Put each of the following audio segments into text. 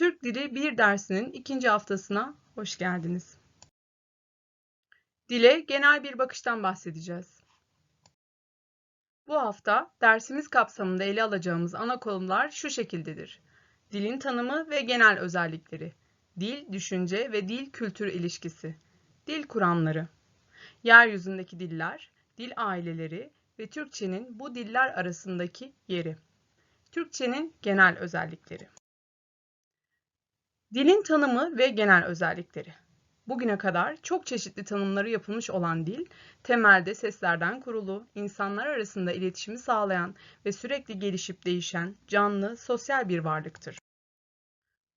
Türk Dili 1 dersinin ikinci haftasına hoş geldiniz. Dile genel bir bakıştan bahsedeceğiz. Bu hafta dersimiz kapsamında ele alacağımız ana konular şu şekildedir. Dilin tanımı ve genel özellikleri, dil, düşünce ve dil kültür ilişkisi, dil kuramları, yeryüzündeki diller, dil aileleri ve Türkçenin bu diller arasındaki yeri. Türkçenin genel özellikleri. Dilin tanımı ve genel özellikleri. Bugüne kadar çok çeşitli tanımları yapılmış olan dil, temelde seslerden kurulu, insanlar arasında iletişimi sağlayan ve sürekli gelişip değişen, canlı, sosyal bir varlıktır.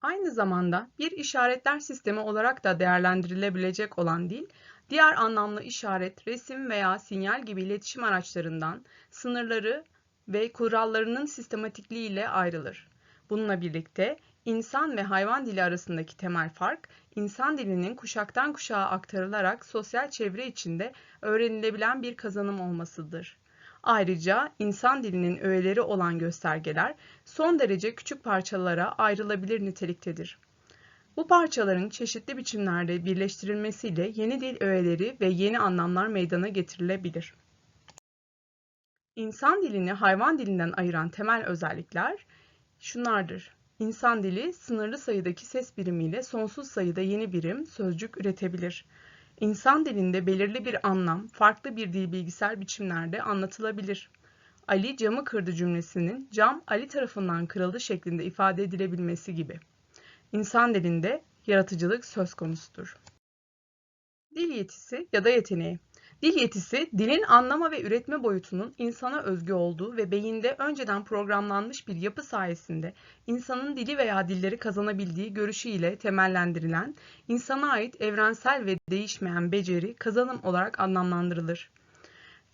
Aynı zamanda bir işaretler sistemi olarak da değerlendirilebilecek olan dil, diğer anlamlı işaret, resim veya sinyal gibi iletişim araçlarından sınırları ve kurallarının sistematikliği ile ayrılır. Bununla birlikte insan ve hayvan dili arasındaki temel fark, insan dilinin kuşaktan kuşağa aktarılarak sosyal çevre içinde öğrenilebilen bir kazanım olmasıdır. Ayrıca insan dilinin öğeleri olan göstergeler son derece küçük parçalara ayrılabilir niteliktedir. Bu parçaların çeşitli biçimlerde birleştirilmesiyle yeni dil öğeleri ve yeni anlamlar meydana getirilebilir. İnsan dilini hayvan dilinden ayıran temel özellikler şunlardır. İnsan dili sınırlı sayıdaki ses birimiyle sonsuz sayıda yeni birim, sözcük üretebilir. İnsan dilinde belirli bir anlam, farklı bir dil bilgisel biçimlerde anlatılabilir. Ali camı kırdı cümlesinin cam Ali tarafından kırıldı şeklinde ifade edilebilmesi gibi. İnsan dilinde yaratıcılık söz konusudur. Dil yetisi ya da yeteneği Dil yetisi, dilin anlama ve üretme boyutunun insana özgü olduğu ve beyinde önceden programlanmış bir yapı sayesinde insanın dili veya dilleri kazanabildiği görüşüyle temellendirilen, insana ait evrensel ve değişmeyen beceri kazanım olarak anlamlandırılır.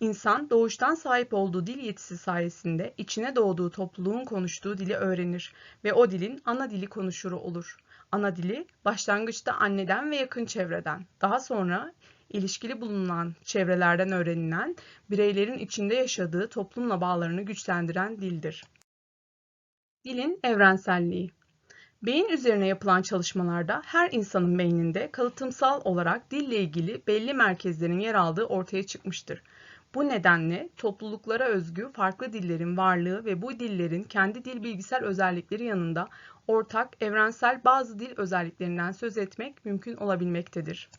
İnsan doğuştan sahip olduğu dil yetisi sayesinde içine doğduğu topluluğun konuştuğu dili öğrenir ve o dilin ana dili konuşuru olur. Ana dili başlangıçta anneden ve yakın çevreden, daha sonra ilişkili bulunan çevrelerden öğrenilen, bireylerin içinde yaşadığı toplumla bağlarını güçlendiren dildir. Dilin evrenselliği Beyin üzerine yapılan çalışmalarda her insanın beyninde kalıtımsal olarak dille ilgili belli merkezlerin yer aldığı ortaya çıkmıştır. Bu nedenle topluluklara özgü farklı dillerin varlığı ve bu dillerin kendi dil bilgisel özellikleri yanında ortak evrensel bazı dil özelliklerinden söz etmek mümkün olabilmektedir.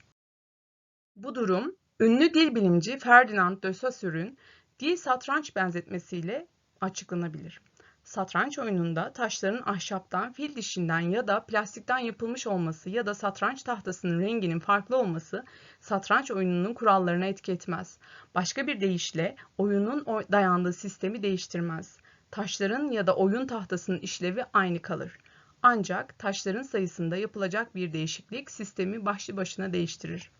Bu durum, ünlü dil bilimci Ferdinand de Saussure'ün dil satranç benzetmesiyle açıklanabilir. Satranç oyununda taşların ahşaptan, fil dişinden ya da plastikten yapılmış olması ya da satranç tahtasının renginin farklı olması satranç oyununun kurallarına etki etmez. Başka bir deyişle oyunun dayandığı sistemi değiştirmez. Taşların ya da oyun tahtasının işlevi aynı kalır. Ancak taşların sayısında yapılacak bir değişiklik sistemi başlı başına değiştirir.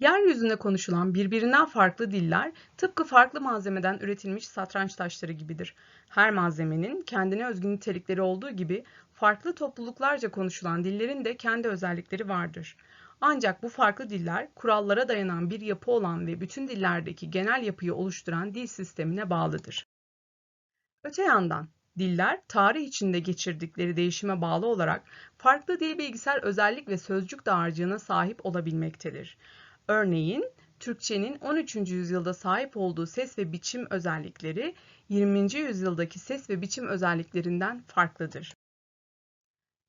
Yeryüzünde konuşulan birbirinden farklı diller tıpkı farklı malzemeden üretilmiş satranç taşları gibidir. Her malzemenin kendine özgü nitelikleri olduğu gibi farklı topluluklarca konuşulan dillerin de kendi özellikleri vardır. Ancak bu farklı diller kurallara dayanan bir yapı olan ve bütün dillerdeki genel yapıyı oluşturan dil sistemine bağlıdır. Öte yandan diller tarih içinde geçirdikleri değişime bağlı olarak farklı dil bilgisel özellik ve sözcük dağarcığına sahip olabilmektedir. Örneğin Türkçenin 13. yüzyılda sahip olduğu ses ve biçim özellikleri 20. yüzyıldaki ses ve biçim özelliklerinden farklıdır.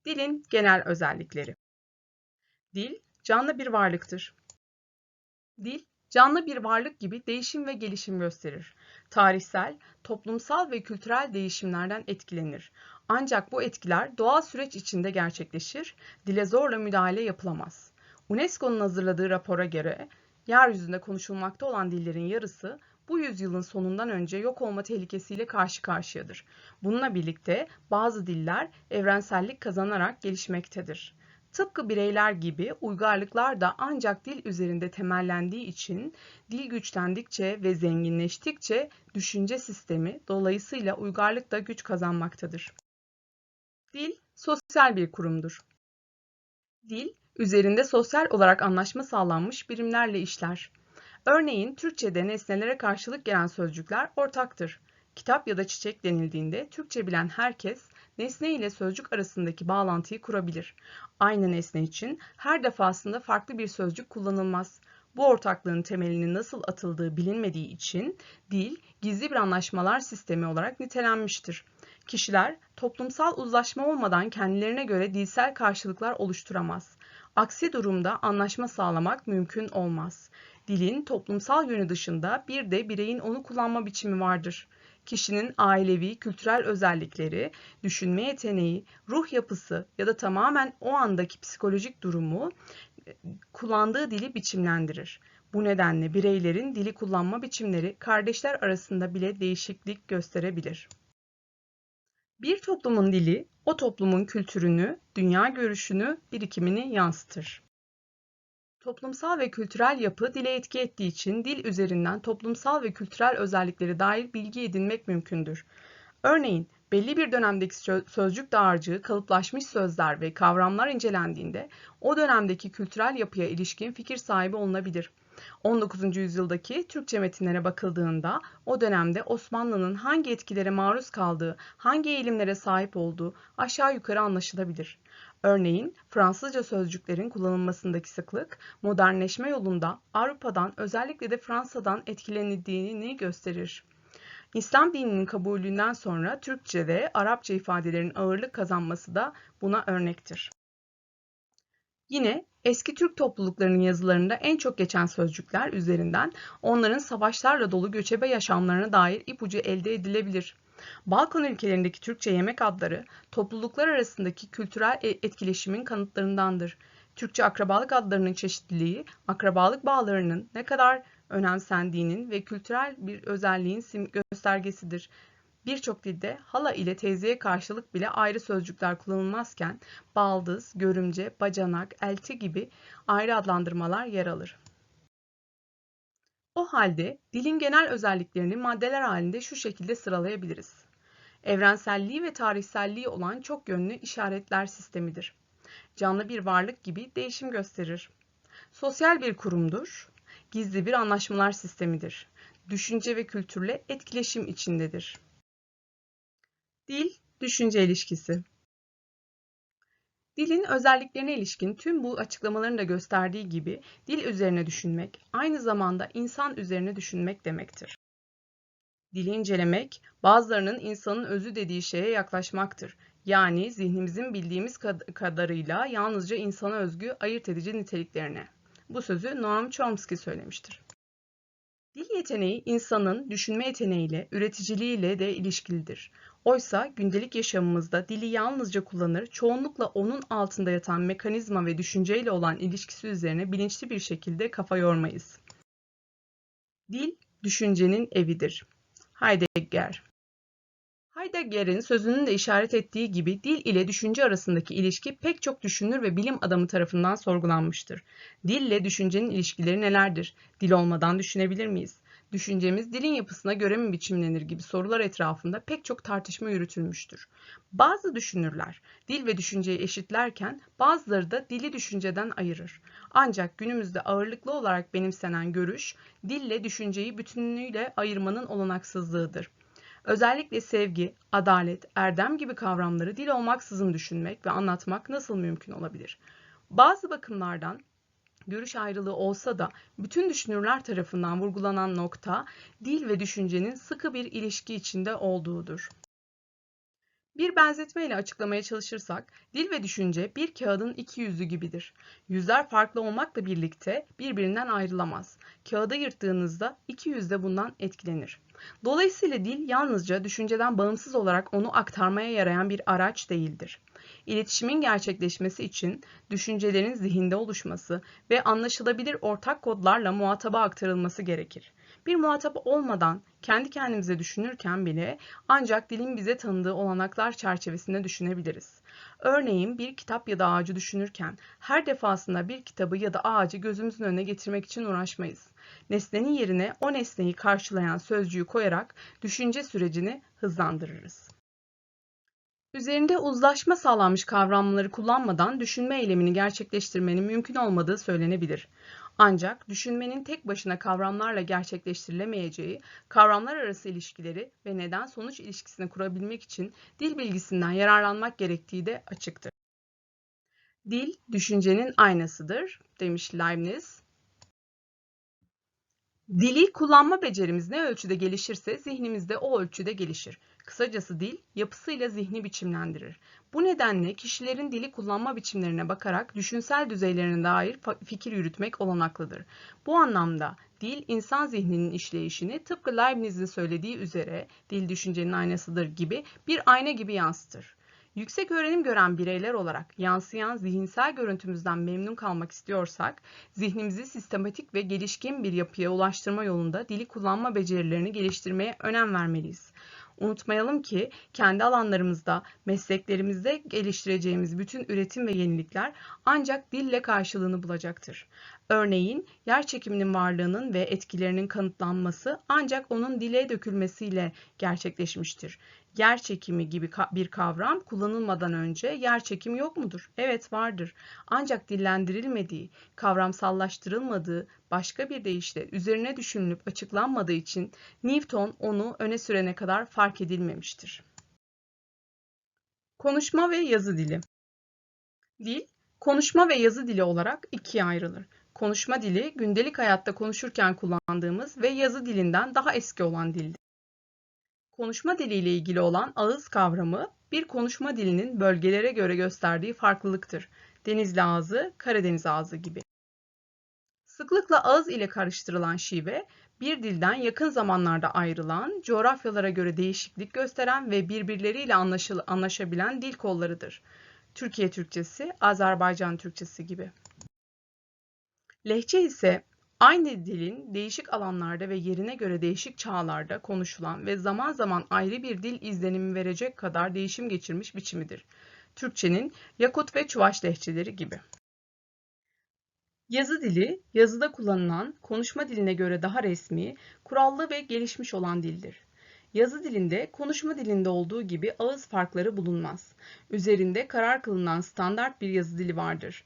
Dilin genel özellikleri. Dil canlı bir varlıktır. Dil canlı bir varlık gibi değişim ve gelişim gösterir. Tarihsel, toplumsal ve kültürel değişimlerden etkilenir. Ancak bu etkiler doğal süreç içinde gerçekleşir, dile zorla müdahale yapılamaz. UNESCO'nun hazırladığı rapora göre yeryüzünde konuşulmakta olan dillerin yarısı bu yüzyılın sonundan önce yok olma tehlikesiyle karşı karşıyadır. Bununla birlikte bazı diller evrensellik kazanarak gelişmektedir. Tıpkı bireyler gibi uygarlıklar da ancak dil üzerinde temellendiği için dil güçlendikçe ve zenginleştikçe düşünce sistemi dolayısıyla uygarlık da güç kazanmaktadır. Dil sosyal bir kurumdur. Dil üzerinde sosyal olarak anlaşma sağlanmış birimlerle işler. Örneğin Türkçe'de nesnelere karşılık gelen sözcükler ortaktır. kitap ya da çiçek denildiğinde Türkçe bilen herkes nesne ile sözcük arasındaki bağlantıyı kurabilir. Aynı nesne için her defasında farklı bir sözcük kullanılmaz. Bu ortaklığın temelinin nasıl atıldığı bilinmediği için dil gizli bir anlaşmalar sistemi olarak nitelenmiştir. Kişiler toplumsal uzlaşma olmadan kendilerine göre dilsel karşılıklar oluşturamaz. Aksi durumda anlaşma sağlamak mümkün olmaz. Dilin toplumsal yönü dışında bir de bireyin onu kullanma biçimi vardır. Kişinin ailevi, kültürel özellikleri, düşünme yeteneği, ruh yapısı ya da tamamen o andaki psikolojik durumu kullandığı dili biçimlendirir. Bu nedenle bireylerin dili kullanma biçimleri kardeşler arasında bile değişiklik gösterebilir. Bir toplumun dili o toplumun kültürünü, dünya görüşünü, birikimini yansıtır. Toplumsal ve kültürel yapı dile etki ettiği için dil üzerinden toplumsal ve kültürel özellikleri dair bilgi edinmek mümkündür. Örneğin belli bir dönemdeki sözcük dağarcığı, kalıplaşmış sözler ve kavramlar incelendiğinde o dönemdeki kültürel yapıya ilişkin fikir sahibi olunabilir. 19. yüzyıldaki Türkçe metinlere bakıldığında o dönemde Osmanlı'nın hangi etkilere maruz kaldığı, hangi eğilimlere sahip olduğu aşağı yukarı anlaşılabilir. Örneğin Fransızca sözcüklerin kullanılmasındaki sıklık modernleşme yolunda Avrupa'dan özellikle de Fransa'dan etkilenildiğini gösterir. İslam dininin kabulünden sonra Türkçe'de Arapça ifadelerin ağırlık kazanması da buna örnektir. Yine eski Türk topluluklarının yazılarında en çok geçen sözcükler üzerinden onların savaşlarla dolu göçebe yaşamlarına dair ipucu elde edilebilir. Balkan ülkelerindeki Türkçe yemek adları topluluklar arasındaki kültürel e, etkileşimin kanıtlarındandır. Türkçe akrabalık adlarının çeşitliliği, akrabalık bağlarının ne kadar önemsendiğinin ve kültürel bir özelliğin göstergesidir. Birçok dilde hala ile teyzeye karşılık bile ayrı sözcükler kullanılmazken baldız, görümce, bacanak, elti gibi ayrı adlandırmalar yer alır. O halde dilin genel özelliklerini maddeler halinde şu şekilde sıralayabiliriz. Evrenselliği ve tarihselliği olan çok yönlü işaretler sistemidir. Canlı bir varlık gibi değişim gösterir. Sosyal bir kurumdur. Gizli bir anlaşmalar sistemidir. Düşünce ve kültürle etkileşim içindedir. Dil, düşünce ilişkisi. Dilin özelliklerine ilişkin tüm bu açıklamaların da gösterdiği gibi dil üzerine düşünmek aynı zamanda insan üzerine düşünmek demektir. Dili incelemek bazılarının insanın özü dediği şeye yaklaşmaktır. Yani zihnimizin bildiğimiz kadarıyla yalnızca insana özgü ayırt edici niteliklerine. Bu sözü Noam Chomsky söylemiştir. Dil yeteneği insanın düşünme yeteneğiyle, üreticiliğiyle de ilişkilidir. Oysa gündelik yaşamımızda dili yalnızca kullanır, çoğunlukla onun altında yatan mekanizma ve düşünceyle olan ilişkisi üzerine bilinçli bir şekilde kafa yormayız. Dil, düşüncenin evidir. Heidegger Heidegger'in sözünün de işaret ettiği gibi dil ile düşünce arasındaki ilişki pek çok düşünür ve bilim adamı tarafından sorgulanmıştır. Dil ile düşüncenin ilişkileri nelerdir? Dil olmadan düşünebilir miyiz? Düşüncemiz dilin yapısına göre mi biçimlenir gibi sorular etrafında pek çok tartışma yürütülmüştür. Bazı düşünürler dil ve düşünceyi eşitlerken bazıları da dili düşünceden ayırır. Ancak günümüzde ağırlıklı olarak benimsenen görüş dille düşünceyi bütünlüğüyle ayırmanın olanaksızlığıdır. Özellikle sevgi, adalet, erdem gibi kavramları dil olmaksızın düşünmek ve anlatmak nasıl mümkün olabilir? Bazı bakımlardan görüş ayrılığı olsa da bütün düşünürler tarafından vurgulanan nokta dil ve düşüncenin sıkı bir ilişki içinde olduğudur. Bir benzetmeyle açıklamaya çalışırsak, dil ve düşünce bir kağıdın iki yüzü gibidir. Yüzler farklı olmakla birlikte birbirinden ayrılamaz. Kağıdı yırttığınızda iki yüz de bundan etkilenir. Dolayısıyla dil yalnızca düşünceden bağımsız olarak onu aktarmaya yarayan bir araç değildir. İletişimin gerçekleşmesi için düşüncelerin zihinde oluşması ve anlaşılabilir ortak kodlarla muhataba aktarılması gerekir. Bir muhatap olmadan kendi kendimize düşünürken bile ancak dilin bize tanıdığı olanaklar çerçevesinde düşünebiliriz. Örneğin bir kitap ya da ağacı düşünürken her defasında bir kitabı ya da ağacı gözümüzün önüne getirmek için uğraşmayız. Nesnenin yerine o nesneyi karşılayan sözcüğü koyarak düşünce sürecini hızlandırırız. Üzerinde uzlaşma sağlanmış kavramları kullanmadan düşünme eylemini gerçekleştirmenin mümkün olmadığı söylenebilir. Ancak düşünmenin tek başına kavramlarla gerçekleştirilemeyeceği, kavramlar arası ilişkileri ve neden-sonuç ilişkisini kurabilmek için dil bilgisinden yararlanmak gerektiği de açıktır. Dil, düşüncenin aynasıdır, demiş Leibniz. Dili kullanma becerimiz ne ölçüde gelişirse zihnimiz de o ölçüde gelişir. Kısacası dil, yapısıyla zihni biçimlendirir. Bu nedenle kişilerin dili kullanma biçimlerine bakarak düşünsel düzeylerine dair fikir yürütmek olanaklıdır. Bu anlamda dil, insan zihninin işleyişini tıpkı Leibniz'in söylediği üzere dil düşüncenin aynasıdır gibi bir ayna gibi yansıtır. Yüksek öğrenim gören bireyler olarak yansıyan zihinsel görüntümüzden memnun kalmak istiyorsak, zihnimizi sistematik ve gelişkin bir yapıya ulaştırma yolunda dili kullanma becerilerini geliştirmeye önem vermeliyiz. Unutmayalım ki kendi alanlarımızda, mesleklerimizde geliştireceğimiz bütün üretim ve yenilikler ancak dille karşılığını bulacaktır. Örneğin yer çekiminin varlığının ve etkilerinin kanıtlanması ancak onun dile dökülmesiyle gerçekleşmiştir. Yer çekimi gibi bir kavram kullanılmadan önce yer çekimi yok mudur? Evet vardır. Ancak dillendirilmediği, kavramsallaştırılmadığı, başka bir deyişle üzerine düşünülüp açıklanmadığı için Newton onu öne sürene kadar fark edilmemiştir. Konuşma ve yazı dili Dil, konuşma ve yazı dili olarak ikiye ayrılır. Konuşma dili, gündelik hayatta konuşurken kullandığımız ve yazı dilinden daha eski olan dildir. Konuşma diliyle ilgili olan ağız kavramı, bir konuşma dilinin bölgelere göre gösterdiği farklılıktır. Denizli ağzı, Karadeniz ağzı gibi. Sıklıkla ağız ile karıştırılan şive, bir dilden yakın zamanlarda ayrılan, coğrafyalara göre değişiklik gösteren ve birbirleriyle anlaşabilen dil kollarıdır. Türkiye Türkçesi, Azerbaycan Türkçesi gibi. Lehçe ise aynı dilin değişik alanlarda ve yerine göre değişik çağlarda konuşulan ve zaman zaman ayrı bir dil izlenimi verecek kadar değişim geçirmiş biçimidir. Türkçenin Yakut ve Çuvaş lehçeleri gibi. Yazı dili, yazıda kullanılan, konuşma diline göre daha resmi, kurallı ve gelişmiş olan dildir. Yazı dilinde, konuşma dilinde olduğu gibi ağız farkları bulunmaz. Üzerinde karar kılınan standart bir yazı dili vardır.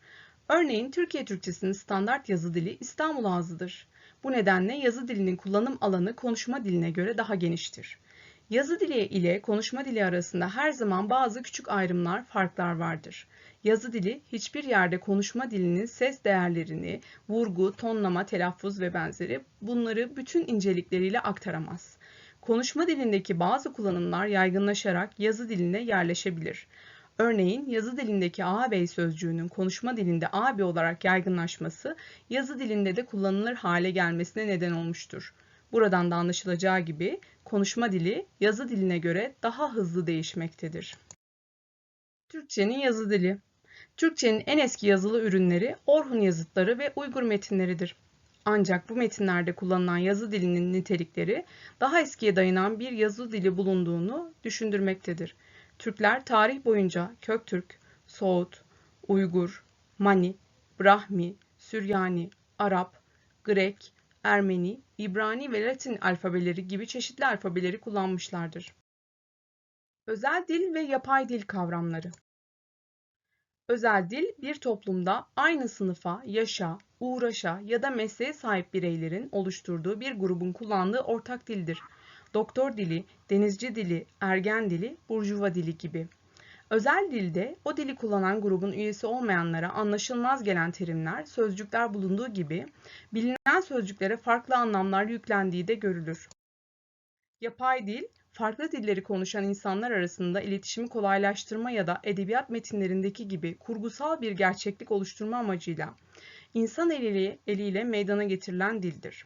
Örneğin Türkiye Türkçesinin standart yazı dili İstanbul ağzıdır. Bu nedenle yazı dilinin kullanım alanı konuşma diline göre daha geniştir. Yazı dili ile konuşma dili arasında her zaman bazı küçük ayrımlar, farklar vardır. Yazı dili hiçbir yerde konuşma dilinin ses değerlerini, vurgu, tonlama, telaffuz ve benzeri bunları bütün incelikleriyle aktaramaz. Konuşma dilindeki bazı kullanımlar yaygınlaşarak yazı diline yerleşebilir. Örneğin yazı dilindeki ağabey sözcüğünün konuşma dilinde abi olarak yaygınlaşması yazı dilinde de kullanılır hale gelmesine neden olmuştur. Buradan da anlaşılacağı gibi konuşma dili yazı diline göre daha hızlı değişmektedir. Türkçenin yazı dili Türkçenin en eski yazılı ürünleri Orhun yazıtları ve Uygur metinleridir. Ancak bu metinlerde kullanılan yazı dilinin nitelikleri daha eskiye dayanan bir yazı dili bulunduğunu düşündürmektedir. Türkler tarih boyunca Köktürk, Soğut, Uygur, Mani, Brahmi, Süryani, Arap, Grek, Ermeni, İbrani ve Latin alfabeleri gibi çeşitli alfabeleri kullanmışlardır. Özel dil ve yapay dil kavramları Özel dil bir toplumda aynı sınıfa, yaşa, uğraşa ya da mesleğe sahip bireylerin oluşturduğu bir grubun kullandığı ortak dildir doktor dili, denizci dili, ergen dili, burjuva dili gibi. Özel dilde o dili kullanan grubun üyesi olmayanlara anlaşılmaz gelen terimler, sözcükler bulunduğu gibi bilinen sözcüklere farklı anlamlar yüklendiği de görülür. Yapay dil, farklı dilleri konuşan insanlar arasında iletişimi kolaylaştırma ya da edebiyat metinlerindeki gibi kurgusal bir gerçeklik oluşturma amacıyla insan eliyle, eliyle meydana getirilen dildir.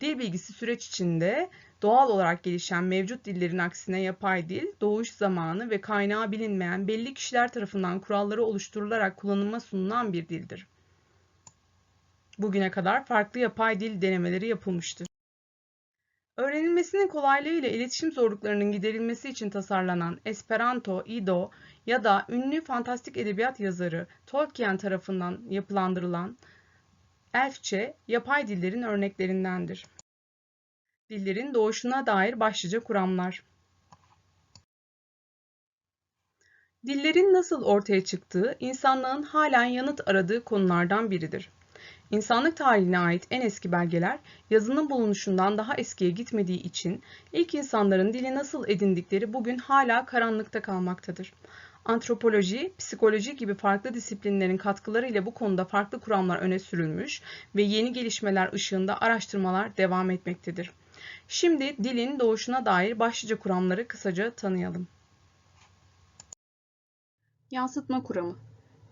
Dil bilgisi süreç içinde doğal olarak gelişen mevcut dillerin aksine yapay dil, doğuş zamanı ve kaynağı bilinmeyen belli kişiler tarafından kuralları oluşturularak kullanıma sunulan bir dildir. Bugüne kadar farklı yapay dil denemeleri yapılmıştır. Öğrenilmesinin kolaylığı ile iletişim zorluklarının giderilmesi için tasarlanan Esperanto, Ido ya da ünlü fantastik edebiyat yazarı Tolkien tarafından yapılandırılan Elfçe yapay dillerin örneklerindendir. Dillerin doğuşuna dair başlıca kuramlar. Dillerin nasıl ortaya çıktığı, insanlığın halen yanıt aradığı konulardan biridir. İnsanlık tarihine ait en eski belgeler yazının bulunuşundan daha eskiye gitmediği için ilk insanların dili nasıl edindikleri bugün hala karanlıkta kalmaktadır. Antropoloji, psikoloji gibi farklı disiplinlerin katkılarıyla bu konuda farklı kuramlar öne sürülmüş ve yeni gelişmeler ışığında araştırmalar devam etmektedir. Şimdi dilin doğuşuna dair başlıca kuramları kısaca tanıyalım. Yansıtma kuramı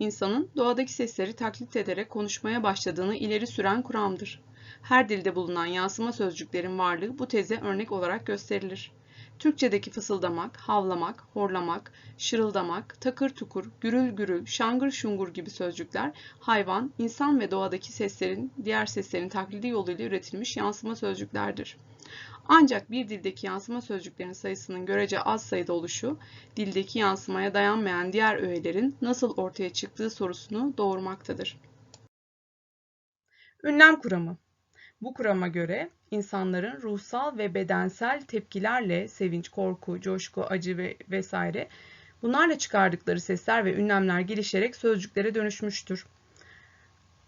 İnsanın doğadaki sesleri taklit ederek konuşmaya başladığını ileri süren kuramdır. Her dilde bulunan yansıma sözcüklerin varlığı bu teze örnek olarak gösterilir. Türkçedeki fısıldamak, havlamak, horlamak, şırıldamak, takır tukur, gürül gürül, şangır şungur gibi sözcükler hayvan, insan ve doğadaki seslerin diğer seslerin taklidi yoluyla üretilmiş yansıma sözcüklerdir. Ancak bir dildeki yansıma sözcüklerin sayısının görece az sayıda oluşu, dildeki yansımaya dayanmayan diğer öğelerin nasıl ortaya çıktığı sorusunu doğurmaktadır. Ünlem kuramı Bu kurama göre insanların ruhsal ve bedensel tepkilerle sevinç, korku, coşku, acı ve vesaire bunlarla çıkardıkları sesler ve ünlemler gelişerek sözcüklere dönüşmüştür.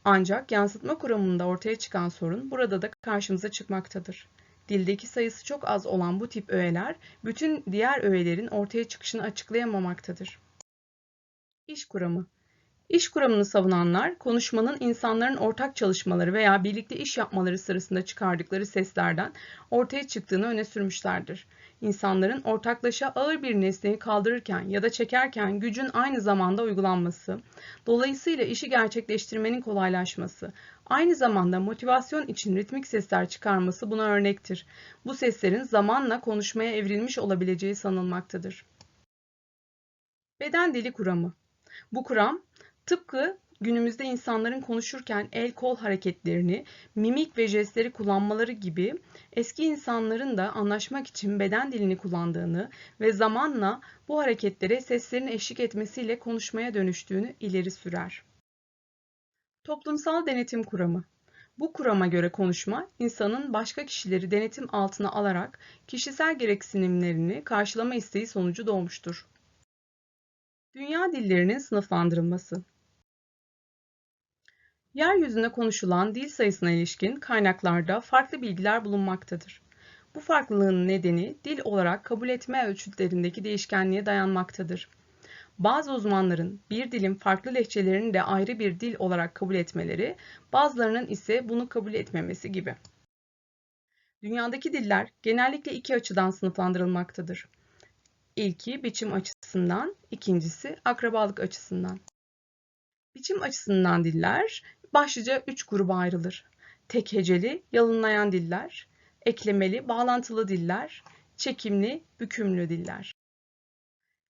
Ancak yansıtma kuramında ortaya çıkan sorun burada da karşımıza çıkmaktadır. Dildeki sayısı çok az olan bu tip öğeler bütün diğer öğelerin ortaya çıkışını açıklayamamaktadır. İş kuramı İş kuramını savunanlar, konuşmanın insanların ortak çalışmaları veya birlikte iş yapmaları sırasında çıkardıkları seslerden ortaya çıktığını öne sürmüşlerdir. İnsanların ortaklaşa ağır bir nesneyi kaldırırken ya da çekerken gücün aynı zamanda uygulanması, dolayısıyla işi gerçekleştirmenin kolaylaşması, aynı zamanda motivasyon için ritmik sesler çıkarması buna örnektir. Bu seslerin zamanla konuşmaya evrilmiş olabileceği sanılmaktadır. Beden dili kuramı bu kuram tıpkı günümüzde insanların konuşurken el kol hareketlerini, mimik ve jestleri kullanmaları gibi eski insanların da anlaşmak için beden dilini kullandığını ve zamanla bu hareketlere seslerin eşlik etmesiyle konuşmaya dönüştüğünü ileri sürer. Toplumsal denetim kuramı bu kurama göre konuşma, insanın başka kişileri denetim altına alarak kişisel gereksinimlerini karşılama isteği sonucu doğmuştur. Dünya dillerinin sınıflandırılması Yeryüzünde konuşulan dil sayısına ilişkin kaynaklarda farklı bilgiler bulunmaktadır. Bu farklılığın nedeni dil olarak kabul etme ölçütlerindeki değişkenliğe dayanmaktadır. Bazı uzmanların bir dilin farklı lehçelerini de ayrı bir dil olarak kabul etmeleri, bazılarının ise bunu kabul etmemesi gibi. Dünyadaki diller genellikle iki açıdan sınıflandırılmaktadır. İlki biçim açısından, ikincisi akrabalık açısından. Biçim açısından diller başlıca üç gruba ayrılır. Tek heceli, yalınlayan diller, eklemeli, bağlantılı diller, çekimli, bükümlü diller.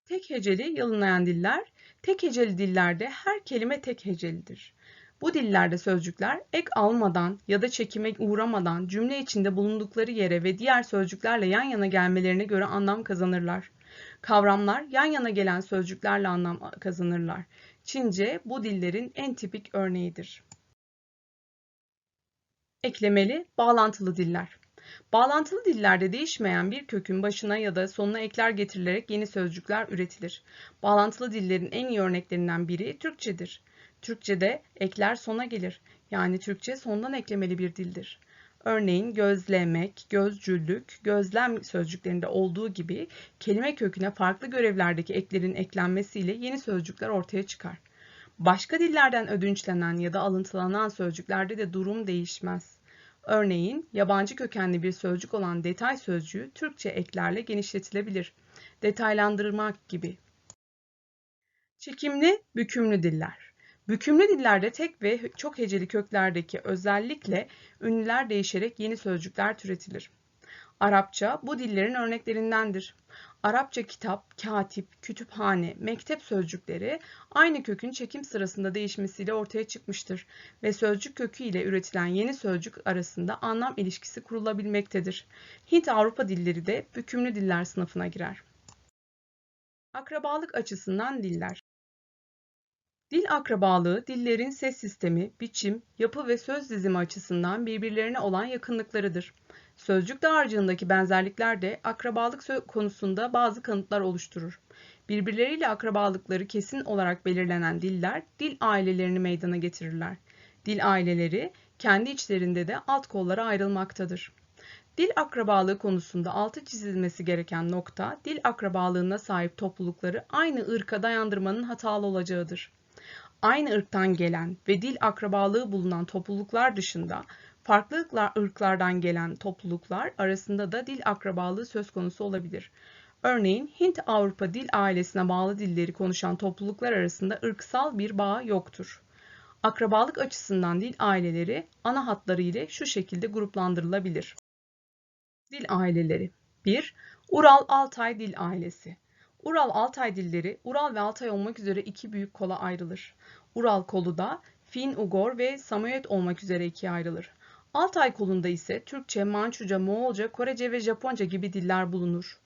Tek heceli, yalınlayan diller, tek heceli dillerde her kelime tek hecelidir. Bu dillerde sözcükler ek almadan ya da çekime uğramadan cümle içinde bulundukları yere ve diğer sözcüklerle yan yana gelmelerine göre anlam kazanırlar. Kavramlar yan yana gelen sözcüklerle anlam kazanırlar. Çince bu dillerin en tipik örneğidir. Eklemeli, bağlantılı diller. Bağlantılı dillerde değişmeyen bir kökün başına ya da sonuna ekler getirilerek yeni sözcükler üretilir. Bağlantılı dillerin en iyi örneklerinden biri Türkçedir. Türkçede ekler sona gelir. Yani Türkçe sondan eklemeli bir dildir. Örneğin gözlemek, gözcüllük, gözlem sözcüklerinde olduğu gibi kelime köküne farklı görevlerdeki eklerin eklenmesiyle yeni sözcükler ortaya çıkar. Başka dillerden ödünçlenen ya da alıntılanan sözcüklerde de durum değişmez. Örneğin yabancı kökenli bir sözcük olan detay sözcüğü Türkçe eklerle genişletilebilir. Detaylandırmak gibi. Çekimli, bükümlü diller. Bükümlü dillerde tek ve çok heceli köklerdeki özellikle ünlüler değişerek yeni sözcükler türetilir. Arapça bu dillerin örneklerindendir. Arapça kitap, katip, kütüphane, mektep sözcükleri aynı kökün çekim sırasında değişmesiyle ortaya çıkmıştır ve sözcük kökü ile üretilen yeni sözcük arasında anlam ilişkisi kurulabilmektedir. Hint-Avrupa dilleri de bükümlü diller sınıfına girer. Akrabalık açısından diller Dil akrabalığı, dillerin ses sistemi, biçim, yapı ve söz dizimi açısından birbirlerine olan yakınlıklarıdır. Sözcük dağarcığındaki benzerlikler de akrabalık konusunda bazı kanıtlar oluşturur. Birbirleriyle akrabalıkları kesin olarak belirlenen diller, dil ailelerini meydana getirirler. Dil aileleri kendi içlerinde de alt kollara ayrılmaktadır. Dil akrabalığı konusunda altı çizilmesi gereken nokta, dil akrabalığına sahip toplulukları aynı ırka dayandırmanın hatalı olacağıdır. Aynı ırktan gelen ve dil akrabalığı bulunan topluluklar dışında farklı ırklardan gelen topluluklar arasında da dil akrabalığı söz konusu olabilir. Örneğin Hint-Avrupa dil ailesine bağlı dilleri konuşan topluluklar arasında ırksal bir bağ yoktur. Akrabalık açısından dil aileleri ana hatları ile şu şekilde gruplandırılabilir. Dil aileleri 1. Ural-Altay dil ailesi Ural-Altay dilleri Ural ve Altay olmak üzere iki büyük kola ayrılır. Ural kolu da Fin-Ugor ve Samoyed olmak üzere ikiye ayrılır. Altay kolunda ise Türkçe, Mançuca, Moğolca, Korece ve Japonca gibi diller bulunur.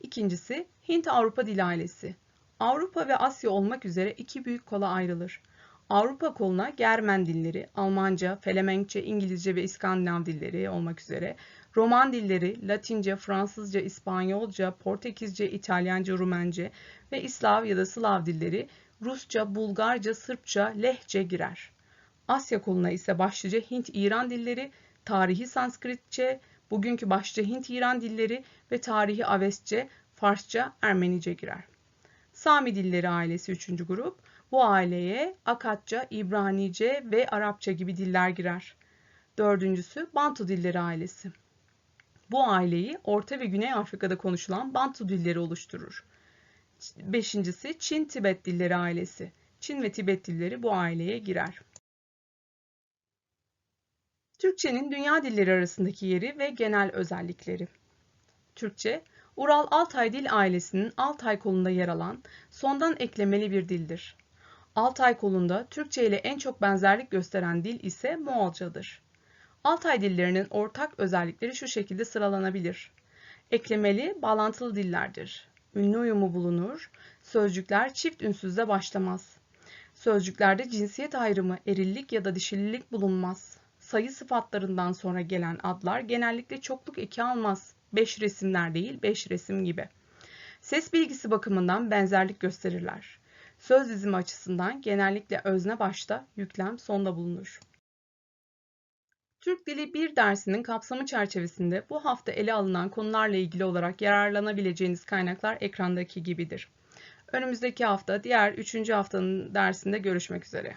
İkincisi Hint-Avrupa dil ailesi. Avrupa ve Asya olmak üzere iki büyük kola ayrılır. Avrupa koluna Germen dilleri, Almanca, Felemenkçe, İngilizce ve İskandinav dilleri olmak üzere, Roman dilleri, Latince, Fransızca, İspanyolca, Portekizce, İtalyanca, Rumence ve İslav ya da Slav dilleri, Rusça, Bulgarca, Sırpça, Lehçe girer. Asya koluna ise başlıca Hint-İran dilleri, tarihi Sanskritçe, bugünkü başlıca Hint-İran dilleri ve tarihi Avesçe, Farsça, Ermenice girer. Sami dilleri ailesi 3. grup. Bu aileye Akatça, İbranice ve Arapça gibi diller girer. Dördüncüsü Bantu dilleri ailesi. Bu aileyi Orta ve Güney Afrika'da konuşulan Bantu dilleri oluşturur. Beşincisi Çin-Tibet dilleri ailesi. Çin ve Tibet dilleri bu aileye girer. Türkçenin dünya dilleri arasındaki yeri ve genel özellikleri. Türkçe, Ural-Altay dil ailesinin Altay kolunda yer alan sondan eklemeli bir dildir. Altay kolunda Türkçe ile en çok benzerlik gösteren dil ise Moğolcadır. Altay dillerinin ortak özellikleri şu şekilde sıralanabilir. Eklemeli, bağlantılı dillerdir. Ünlü uyumu bulunur. Sözcükler çift ünsüzle başlamaz. Sözcüklerde cinsiyet ayrımı, erillik ya da dişililik bulunmaz. Sayı sıfatlarından sonra gelen adlar genellikle çokluk eki almaz. Beş resimler değil, beş resim gibi. Ses bilgisi bakımından benzerlik gösterirler. Söz dizimi açısından genellikle özne başta, yüklem sonda bulunur. Türk Dili 1 dersinin kapsamı çerçevesinde bu hafta ele alınan konularla ilgili olarak yararlanabileceğiniz kaynaklar ekrandaki gibidir. Önümüzdeki hafta diğer 3. haftanın dersinde görüşmek üzere.